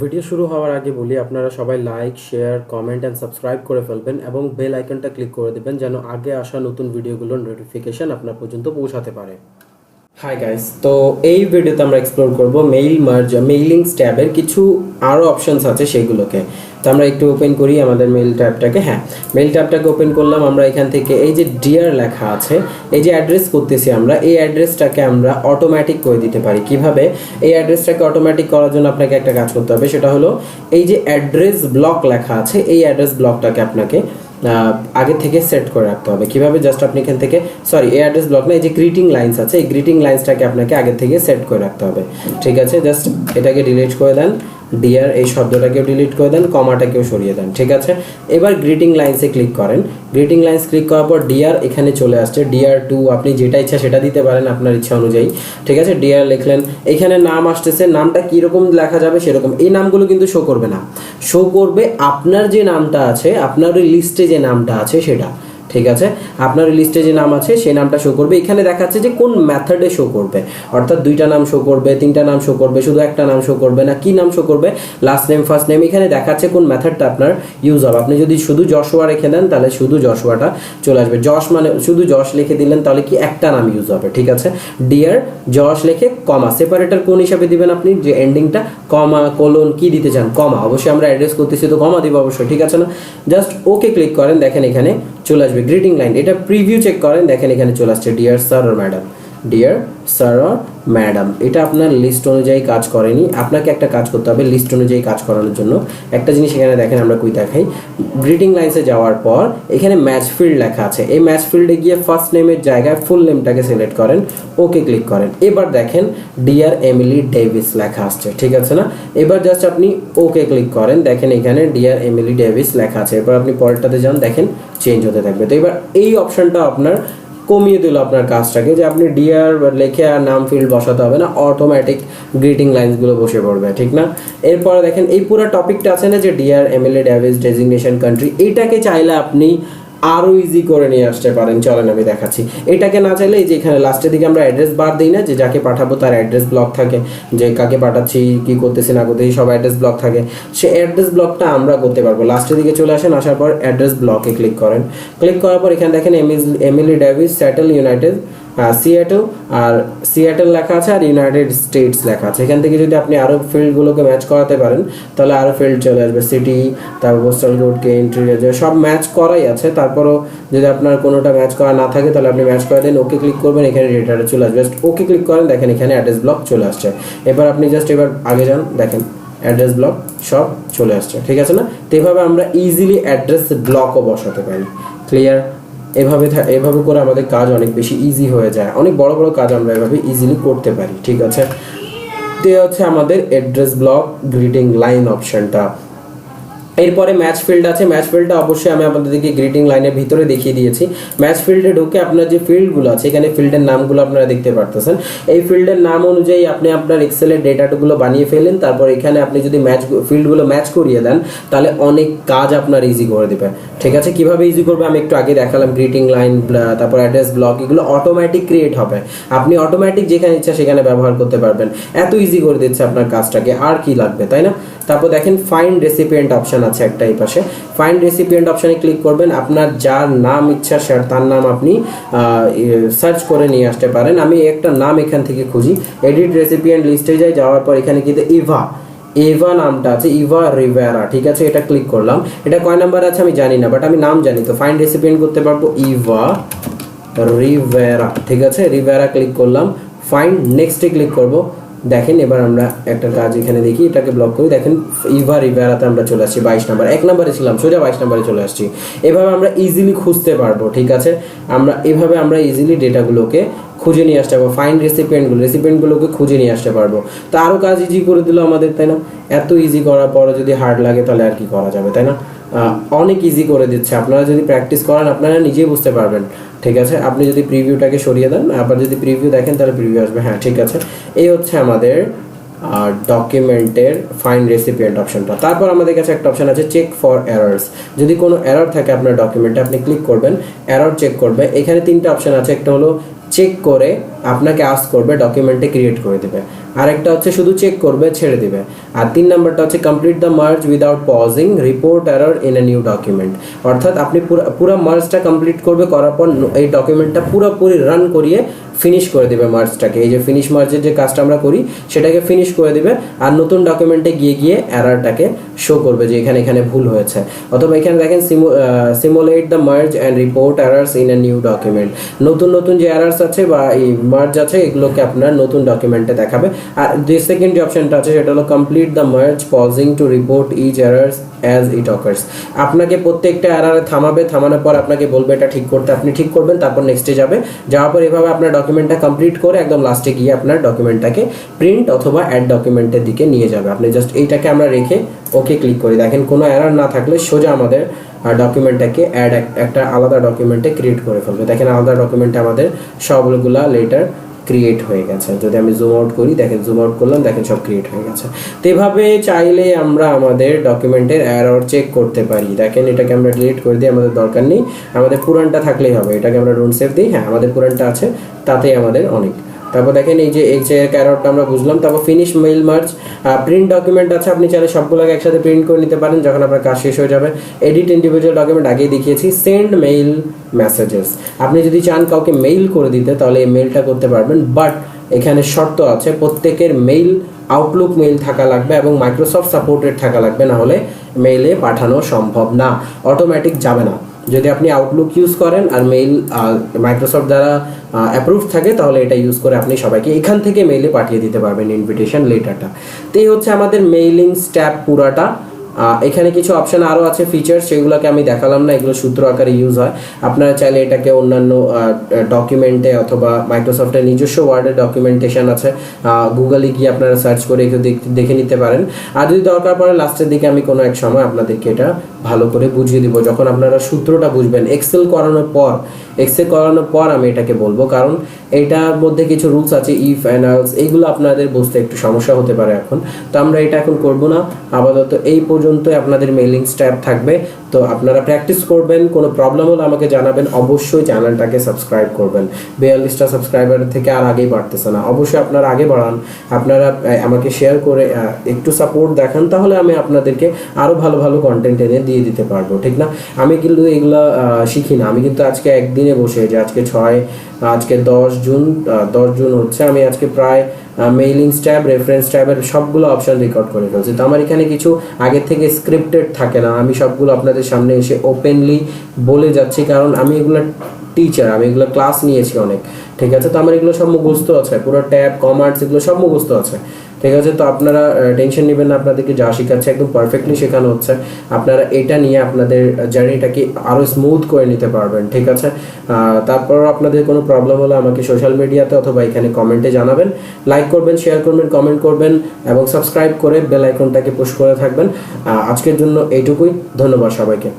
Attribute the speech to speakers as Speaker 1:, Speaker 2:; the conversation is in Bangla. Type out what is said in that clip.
Speaker 1: ভিডিও শুরু হওয়ার আগে বলি, আপনারা সবাই like share comment and subscribe করে ফেলবেন এবং বেল আইকনটা ক্লিক করে দেবেন যেন আগে আসা নতুন ভিডিওগুলোর নোটিফিকেশান আপনার পর্যন্ত পৌঁছাতে পারে। হাই গাইস তো এই ভিডিওতে আমরা এক্সপ্লোর করব মেইল মার্জ মেইলিংস ট্যাবের কিছু আরও অপশনস আছে সেগুলোকে তো আমরা একটু ওপেন করি আমাদের মেল ট্যাবটাকে হ্যাঁ মেইল ট্যাবটাকে ওপেন করলাম। আমরা এখান থেকে এই যে ডিয়ার লেখা আছে, এই যে অ্যাড্রেস করতেছি আমরা, এই অ্যাড্রেসটাকে আমরা অটোমেটিক করে দিতে পারি। কীভাবে? এই অ্যাড্রেসটাকে অটোমেটিক করার জন্য আপনাকে একটা কাজ করতে হবে। সেটা হলো, এই যে অ্যাড্রেস ব্লক লেখা আছে, এই অ্যাড্রেস ব্লকটাকে আপনাকে আগে থেকে সেট করে রাখতে হবে। কীভাবে? জাস্ট আপনি এখান থেকে সরি এই অ্যাড্রেস ব্লক না, এই যে গ্রিটিং লাইন্স আছে, এই গ্রিটিং লাইন্সটাকে আপনাকে আগে থেকে সেট করে রাখতে হবে। ঠিক আছে? জাস্ট এটাকে ডিলিট করে দেন। ডিয়ার এই শব্দটাকেও ডিলিট করে দেন কমাটাকেও সরিয়ে দেন, ঠিক আছে? এবার গ্রিটিং লাইন্সে ক্লিক করেন। গ্রিটিং লাইন্স ক্লিক করার পর ডিয়ার এখানে চলে আসছে। ডিয়ার টু আপনি যেটা ইচ্ছা সেটা দিতে পারেন আপনার ইচ্ছা অনুযায়ী, ঠিক আছে? ডিয়ার লিখলেন। এখানে নাম আসতেছে, নামটা কীরকম লেখা যাবে সেরকম। এই নামগুলো কিন্তু শো করবে না। শো করবে আপনার যে নামটা আছে, আপনার ওই লিস্টে যে নামটা আছে সেটা। ঠিক আছে? আপনার লিস্টে যে নাম আছে, সেই নামটা শো করবে। এখানে দেখাচ্ছে যে কোন মেথডে শো করবে। অর্থাৎ দুইটা নাম শো করবে, তিনটা নাম শো করবে, শুধু একটা নাম শো করবে না, কি নাম শো করবে? লাস্ট নেম ফার্স্ট নেম এখানে দেখাচ্ছে কোন মেথডটা আপনার ইউজ হবে। আপনি যদি শুধু জশোয়া রেখে দেন, তাহলে শুধু জশোয়াটা চলে আসবে। যশ মানে শুধু যশ লিখে দিলেন, তাহলে কি একটা নাম ইউজ হবে, ঠিক আছে? ডিয়ার যশ লিখে কমা সেপারেটার কোন হিসাবে দিবেন আপনি? যে এন্ডিংটা কমা কোলন কি দিতে চান? কমা অবশ্যই আমরা অ্যাড্রেস করতেছি, তো কমা দিব অবশ্যই, ঠিক আছে না? জাস্ট ওকে ক্লিক করেন, দেখেন এখানে চলে আসবে। গ্রিটিং লাইন এটা প্রিভিউ চেক করেন, দেখেন এখানে চলে আসছে ডিয়ার স্যার আর ম্যাডাম ডিয়ার স্যার ম্যাডাম এটা আপনার লিস্ট অনুযায়ী কাজ করেনি। আপনাকে একটা কাজ করতে হবে লিস্ট অনুযায়ী কাজ করানোর জন্য। একটা জিনিস এখানে দেখেন, আমরা কই দেখাই। গ্রিটিং লাইন্সে যাওয়ার পর, এখানে ম্যাচ ফিল্ড লেখা আছে। এই ম্যাচ ফিল্ডে গিয়ে ফার্স্ট নেমের জায়গায় ফুল নেমটাকে সিলেক্ট করেন ওকে ক্লিক করেন। এবার দেখেন ডিয়ার এমিলি ডেভিস লেখা আসছে, ঠিক আছে না? এবার জাস্ট আপনি ওকে ক্লিক করেন। দেখেন এখানে ডিয়ার এমিলি ডেভিস লেখা আছে। এবার আপনি পরেরটাতে যান, দেখেন চেঞ্জ হতে থাকবে। তো এবার এই অপশনটা আপনার কমিয়ে দিল আপনার কাজটাকে যে আপনি ডিয়ার লেখে আর নাম ফিল্ড বসাতে হবে না অটোমেটিক গ্রিটিং লাইন্সগুলো বসে পড়বে, ঠিক না? এরপরে দেখেন, এই পুরো টপিকটা আছে না যে dear MLA Davis designation country এটাকে চাইলে আপনি আরও ইজি করে নিয়ে আসতে পারেন। চলেন আমি দেখাচ্ছি। এটাকে না চাইলে যে এখানে লাস্টের দিকে আমরা অ্যাড্রেস বার দিই না, যে যাকে পাঠাবো তার অ্যাড্রেস ব্লক থাকে। যে কাকে পাঠাচ্ছি, কি করতেছি, না করতেছি সব অ্যাড্রেস ব্লক থাকে। সে অ্যাড্রেস ব্লকটা আমরা করতে পারব। লাস্টের দিকে চলে আসেন, আসার পর অ্যাড্রেস ব্লকে ক্লিক করেন। ক্লিক করার পর এখানে দেখেন Emily Davis Seattle united Seattle আর সিয়াটেল লেখা আছে আর ইউনাইটেড স্টেটস লেখা আছে। এখান থেকে যদি আপনি আরও ফিল্ডগুলোকে ম্যাচ করাতে পারেন, তাহলে আরও ফিল্ড চলে আসবে। সিটি তারপর পোস্টাল কোডকে এন্ট্রি সব ম্যাচ করাই আছে। তারপরও যদি আপনার কোনোটা ম্যাচ করা না থাকে, তাহলে আপনি ম্যাচ করে দেন ওকে ক্লিক করবেন, এখানে ডেটাটা চলে আসবে। ওকে ক্লিক করেন, দেখেন এখানে অ্যাড্রেস ব্লক চলে আসছে। এবার আপনি জাস্ট এবার আগে যান, দেখেন অ্যাড্রেস ব্লক সব চলে আসছে। ঠিক আছে না? তো এভাবে আমরা ইজিলি অ্যাড্রেস ব্লকও বসাতে পারি। ক্লিয়ার এভাবে এভাবে করে আমাদের কাজ অনেক বেশি ইজি হয়ে যায়। অনেক বড় বড় কাজ আমরা এভাবে ইজিলি করতে পারি, ঠিক আছে? তে হচ্ছে আমাদের অ্যাড্রেস ব্লক গ্রিটিং লাইন অপশনটা এরপরে ম্যাচ ফিল্ড আছে। ম্যাচ ফিল্ডটা অবশ্যই আমি আপনাদেরকে গ্রিটিং লাইনের ভিতরে দেখিয়ে দিয়েছি। ম্যাচ ফিল্ডে ঢুকে আপনার যে ফিল্ডগুলো আছে, এখানে ফিল্ডের নামগুলো আপনারা দেখতে পারতেছেন। এই ফিল্ডের নাম অনুযায়ী আপনি আপনার এক্সেলের ডেটাগুলো বানিয়ে ফেলেন তারপর এখানে আপনি যদি ম্যাচ ফিল্ডগুলো ম্যাচ করিয়ে দেন, তাহলে অনেক কাজ আপনার ইজি করে দেবে। ঠিক আছে? কীভাবে ইজি করবে? আমি একটু আগে দেখালাম গ্রিটিং লাইন তারপর অ্যাড্রেস ব্লক এগুলো অটোমেটিক ক্রিয়েট হবে। আপনি অটোমেটিক যেখানে ইচ্ছা সেখানে ব্যবহার করতে পারবেন। এত ইজি করে দিচ্ছে আপনার কাজটাকে। আর কি লাগবে, তাই না? তারপর দেখেন ফাইন্ড রেসিপিয়েন্ট অপশন আছে একটা এই পাশে। ফাইন্ড রেসিপিয়েন্ট অপশনে ক্লিক করবেন। আপনার যার নাম, ইচ্ছা সে তার নাম আপনি সার্চ করে নিয়ে আসতে পারেন। আমি একটা নাম এখান থেকে খুঁজি। এডিট রেসিপিয়েন্ট লিস্টে যাই, যাওয়ার পর এখানে কিন্তু ইভা এভা নামটা আছে ইভা রিভেরা ঠিক আছে, এটা ক্লিক করলাম। এটা কয় নাম্বার আছে আমি জানি না বাট আমি নাম জানি তো। ফাইন্ড রেসিপিয়েন্ট করতে পারব ইভা রিভেরা ঠিক আছে রিভেরা ক্লিক করলাম। ফাইন্ড নেক্সটে ক্লিক করব। দেখেন, এবার আমরা একটা কাজ এখানে দেখি, এটাকে ব্লক করি। দেখেন ইভা রিভেরাতে আমরা চলে আসছি, বাইশ নাম্বার এক নাম্বারে ছিলাম, সোজা বাইশ নাম্বারে চলে আসছি। এভাবে আমরা ইজিলি খুঁজতে পারব, ঠিক আছে? আমরা, এভাবে আমরা ইজিলি ডেটাগুলোকে খুঁজে নিয়ে আসতে পারব ফাইন রেসিপিয়েন্টগুলো রেসিপিয়েন্টগুলোকে খুঁজে নিয়ে আসতে পারব। তো আরও কাজ ইজি করে দিল আমাদের, তাই না? এত ইজি করার পরে যদি হার্ড লাগে, তাহলে আর কি করা যাবে, তাই না? অনেক ইজি করে দিচ্ছে। আপনারা যদি প্র্যাকটিস করেন, আপনারা নিজেই বুঝতে পারবেন। ঠিক আছে? আপনি যদি প্রিভিউটাকে সরিয়ে দেন, আবার যদি প্রিভিউ দেখেন, তাহলে প্রিভিউ আসবে। হ্যাঁ ঠিক আছে। এই হচ্ছে আমাদের আর ডকুমেন্টের ফাইন রেসিপিয়েন্ট অপশনটা তারপর আমাদের কাছে একটা অপশন আছে চেক ফর এরর্স যদি কোনো এরর থাকে আপনার ডকুমেন্টে আপনি ক্লিক করবেন এরর চেক করবে। এখানে তিনটা অপশন আছে। একটা হলো চেক করে আপনাকে আস করবে ডকুমেন্টে ক্রিয়েট করে দেবে। আরেকটা হচ্ছে শুধু চেক করবে, ছেড়ে দিবে। আর তিন নাম্বারটা হচ্ছে complete the merge without pausing report error in a new document অর্থাৎ আপনি পুরো মার্জটা কমপ্লিট করবে, করার পর এই ডকুমেন্টটা পুরোপুরি রান করিয়ে ফিনিশ করে দেবে মার্জটাকে এই যে ফিনিশ মার্জের যে কাজটা আমরা করি, সেটাকে ফিনিশ করে দেবে আর নতুন ডকুমেন্টে গিয়ে গিয়ে এরারটাকে শো করবে যে এখানে এখানে ভুল হয়েছে। অথবা এখানে দেখেন simulate the merge and report errors in a new document নতুন নতুন যে এরার্স আছে বা এই মার্জ আছে, এগুলোকে আপনার নতুন ডকুমেন্টে দেখাবে। আর যে সেকেন্ড যে অপশনটা আছে, সেটা হলো complete the merge pausing to report is errors as it occurs আপনাকে প্রত্যেকটা এরারে থামাবে, থামানোর পর আপনাকে বলবে এটা ঠিক করতে আপনি ঠিক করবেন, তারপর নেক্সটে যাবে। যাওয়ার পর এভাবে আপনার ডকুমেন্টটা কমপ্লিট করে একদম লাস্টে গিয়ে আপনার ডকুমেন্টটাকে প্রিন্ট অথবা অ্যাড ডকুমেন্টের দিকে নিয়ে যাবে। আপনি জাস্ট এইটাকে আমরা রেখে ওকে ক্লিক করি। দেখেন কোনো এরার না থাকলে সোজা আমাদের ডকুমেন্টটাকে অ্যাড একটা আলাদা ডকুমেন্টে ক্রিয়েট করে ফেলবে। দেখেন আলাদা ডকুমেন্টে আমাদের সবগুলা লেটার ক্রিয়েট হয়ে গেছে। যদি আমি জুম আউট করি, দেখেন জুম আউট করলাম, দেখেন সব ক্রিয়েট হয়ে গেছে। তো এভাবে চাইলে আমরা আমাদের ডকুমেন্টের এরর চেক করতে পারি। দেখেন এটাকে আমরা ডিলিট করে দিই, আমাদের দরকার নেই। আমাদের পুরানটা থাকলেই হবে। এটাকে আমরা ডোন্ট সেভ দিই। হ্যাঁ আমাদের পুরানটা আছে, তাতেই আমাদের অনেক তারপর দেখেন এই যে এই ক্যারটটা আমরা বুঝলাম। তারপর finish mail merge print document আছে, আপনি চাইলে সবগুলোকে একসাথে প্রিন্ট করে নিতে পারেন যখন আপনার কাজ শেষ হয়ে যাবে। এডিট ইন্ডিভিজুয়াল ডকুমেন্ট আগেই দেখিয়েছি সেন্ড মেইল মেসেজেস আপনি যদি চান কাউকে মেইল করে দিতে, তাহলে এই মেইলটা করতে পারবেন। বাট এখানে শর্ত আছে, প্রত্যেকের মেইল আউটলুক মেইল থাকা লাগবে এবং মাইক্রোসফট সাপোর্টেড থাকা লাগবে, না হলে মেইলে পাঠানো সম্ভব না। অটোমেটিক যাবে না। যদি আপনি আউটলুক ইউজ করেন আর মেইল মাইক্রোসফট দ্বারা অ্যাপ্রুভ থাকে, তাহলে এটা ইউজ করে আপনি সবাইকে এখান থেকে মেইলে পাঠিয়ে দিতে পারবেন ইনভিটেশন লেটারটা তো এই হচ্ছে আমাদের মেইলিং স্ট্যাপ পুরাটা। এখানে কিছু অপশন আরও আছে ফিচার সেগুলোকে আমি দেখালাম না, এগুলো সূত্র আকারে ইউজ হয়। আপনারা চাইলে এটাকে অন্যান্য ডকুমেন্টে অথবা মাইক্রোসফটের নিজস্ব ওয়ার্ডের ডকুমেন্টেশন আছে। গুগলে গিয়ে আপনারা সার্চ করে একটু দেখ- দেখে নিতে পারেন। আর যদি দরকার পড়ে লাস্টের দিকে আমি কোনো এক সময় আপনাদেরকে এটা ভালো করে বুঝিয়ে দিব। যখন আপনারা সূত্রটা বুঝবেন এক্সেল করানোর পর এক্সেল করানোর পর আমি এটাকে বলব। কারণ এটার মধ্যে কিছু রুলস আছে ইফ অ্যানালস এইগুলো আপনাদের বুঝতে একটু সমস্যা হতে পারে এখন। তো আমরা এটা এখন করব না। আপাতত এই পর্যন্তই আপনাদের মেলিং স্ট্যাপ থাকবে। তো আপনারা প্র্যাকটিস করবেন, কোনো প্রবলেম হলে আমাকে জানাবেন, অবশ্যই চ্যানেলটাকে সাবস্ক্রাইব করবেন। বিয়াল্লিশটা সাবস্ক্রাইবার থেকে আর আগেই বাড়তেছে না। অবশ্যই আপনারা আগে বাড়ান, আপনারা আমাকে শেয়ার করে একটু সাপোর্ট দেখান, তাহলে আমি আপনাদেরকে আরও ভালো ভালো কন্টেন্ট এনে দিয়ে দিতে পারব, ঠিক না? আমি কিন্তু এগুলো শিখি না। আমি কিন্তু আজকে একদিনে বসে, যে আজকে ছয়, আজকে দশ জুন দশ জুন হচ্ছে, আমি আজকে প্রায় মেইলিং স্ট্যাব রেফারেন্স ট্যাবের সবগুলো অপশন রেকর্ড করে ফেলছে। তো আমার এখানে কিছু আগে থেকে স্ক্রিপ্টেড থাকে না। আমি সবগুলো আপনাদের সামনে এসে ওপেনলি বলে যাচ্ছি, কারণ আমি এগুলো টিচার আমি এগুলো ক্লাস নিয়েছি অনেক। ঠিক আছে? তো আমার এগুলো সব মুখস্থ আছে। পুরো ট্যাব কমার্স এগুলো সব মুখস্থ আছে। ঠিক আছে? তো আপনারা টেনশন নেবেন না, আপনাদেরকে যা শেখাচ্ছে একদম পারফেক্টলি শেখানো হচ্ছে। আপনারা এটা নিয়ে আপনাদের জার্নিটাকে আরও স্মুথ করে নিতে পারবেন, ঠিক আছে? তারপর আপনাদের কোনো প্রবলেম হলে আমাকে সোশ্যাল মিডিয়াতে অথবা এখানে কমেন্টে জানাবেন। লাইক করবেন শেয়ার করবেন কমেন্ট করবেন এবং সাবস্ক্রাইব করে বেল আইকনটাকে পুশ করে থাকবেন। আজকের জন্য এইটুকুই। ধন্যবাদ সবাইকে।